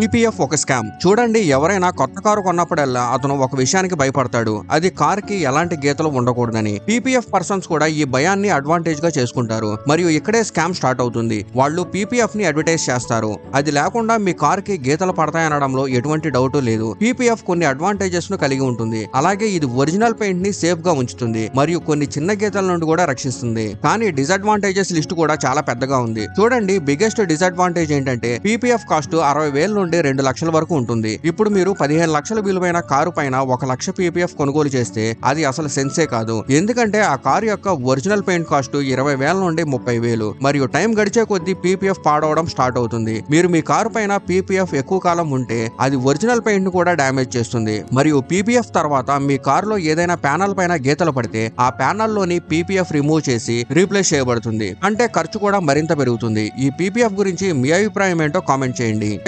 PPF ఒక scam చూడండి ఎవరైనా కొత్త కారు కొన్నప్పుడల్లా అతను ఒక విషయానికి భయపడతాడు. అది కార్కి ఎలాంటి గీతలు ఉండకూడదని. పీపీఎఫ్ పర్సన్స్ కూడా ఈ భయాన్ని అడ్వాంటేజ్గా చేసుకుంటారు. మరియు ఇక్కడే స్కామ్ స్టార్ట్ అవుతుంది. వాళ్ళు పీపీఎఫ్ని అడ్వర్టైజ్ చేస్తారు. అది లేకుండా మీ కార్కి గీతలు పడతాయనడంలో ఎటువంటి డౌట్ లేదు. పీపీఎఫ్ కొన్ని అడ్వాంటేజెస్ను కలిగి ఉంటుంది. అలాగే ఇది ఒరిజినల్ పెయింట్ని సేఫ్గా ఉంచుతుంది. మరియు కొన్ని చిన్న గీతల నుండి కూడా రక్షిస్తుంది. కానీ డిసడ్వాంటేజెస్ లిస్ట్ కూడా చాలా పెద్దగా ఉంది. చూడండి బిగ్గెస్ట్ డిసడ్వాంటేజ్ ఏంటంటే పీపీఎఫ్ కాస్ట్ అరవై వేలు నుండి రెండు లక్షల వరకు ఉంటుంది. ఇప్పుడు మీరు పదిహేను లక్షల విలువైన కారు పైన ఒక లక్ష పీపీఎఫ్ కొనుగోలు చేస్తే అది అసలు సెన్సే కాదు. ఎందుకంటే ఆ కారు యొక్క ఒరిజినల్ పెయింట్ కాస్ట్ ఇరవై వేల నుండి ముప్పై వేలు. మరియు టైం గడిచే కొద్దీ పీపీఎఫ్ పాడవడం స్టార్ట్ అవుతుంది. మీరు మీ కారు పైన పీపీఎఫ్ ఎక్కువ కాలం ఉంటే అది ఒరిజినల్ పెయింట్ను కూడా డ్యామేజ్ చేస్తుంది. మరియు పీపీఎఫ్ తర్వాత మీ కారులో ఏదైనా ప్యానల్ పైన గీతలు పడితే ఆ ప్యానల్లోని పీపీఎఫ్ రిమూవ్ చేసి రీప్లేస్ చేయబడుతుంది. అంటే ఖర్చు కూడా మరింత పెరుగుతుంది. ఈ పీపీఎఫ్ గురించి మీ అభిప్రాయం ఏంటో కామెంట్ చేయండి.